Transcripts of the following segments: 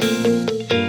Música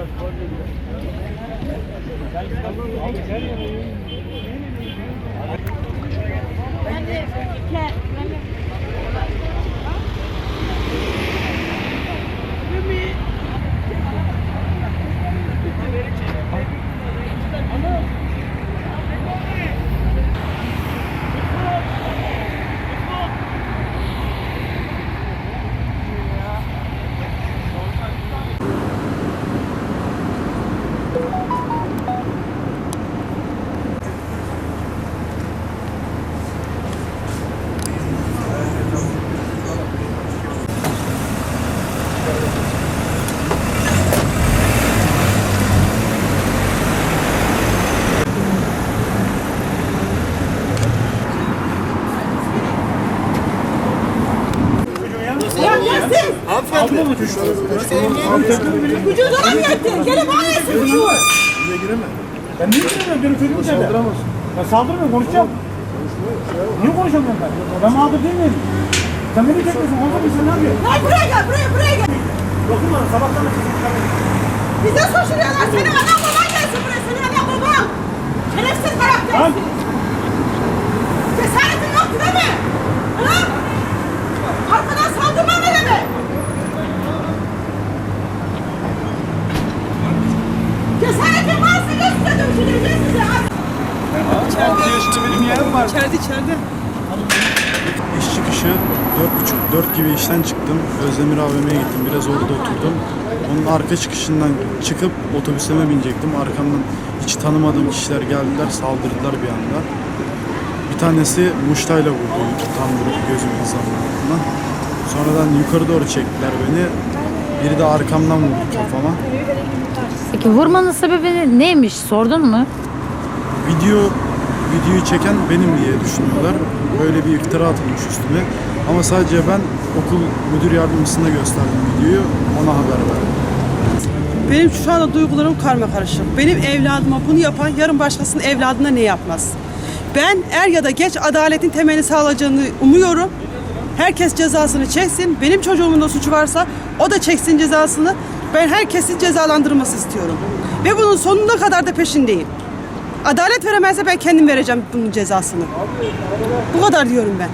mı düştü? Vücudu ona mı yetti? Gelip bana yesin vücudu. Ben niye giremiyorum? Benim çocuğum içeride. Saldıramazsın. Ben saldırmıyorum, konuşacağım. Niye konuşamıyorum ben? Ben mağdur değil miyim? Sen beni çekmiyorsun, konuşma sen ne yapıyorsun? Lan buraya gel, buraya, buraya gel. Dokunma, sabahtan da. Bize suçluyorlar. Senin anan baban gelsin buraya. Senin anan baban. Şerefsiz Lan! İçeride içeride. İş çıkışı 4.30-4 gibi işten çıktım. Özdemir AVM'ye gittim. Biraz orada oturdum. Onun arka çıkışından çıkıp otobüseme binecektim. Arkamdan hiç tanımadığım kişiler geldiler. Saldırdılar bir anda. Bir tanesi muştayla vurdu. Tam vurup gözümün hizasından. Sonradan yukarı doğru çektiler beni. Biri de arkamdan vurdu kafama. Peki vurmanın sebebi neymiş sordun mu? Video videoyu çeken benim diye düşünüyorlar. Böyle bir iftira atılmış üstüme. Ama sadece ben okul müdür yardımcısına gösterdim videoyu. Ona haber verdim. Benim şu anda duygularım karma karışık. Benim evladıma bunu yapan yarın başkasının evladına ne yapmaz? Ben er ya da geç adaletin temelini sağlayacağını umuyorum. Herkes cezasını çeksin. Benim çocuğumun da suçu varsa o da çeksin cezasını. Ben herkesin cezalandırılması istiyorum. Ve bunun sonuna kadar da peşindeyim. Adalet veremezse ben kendim vereceğim bunun cezasını. Bu kadar diyorum ben.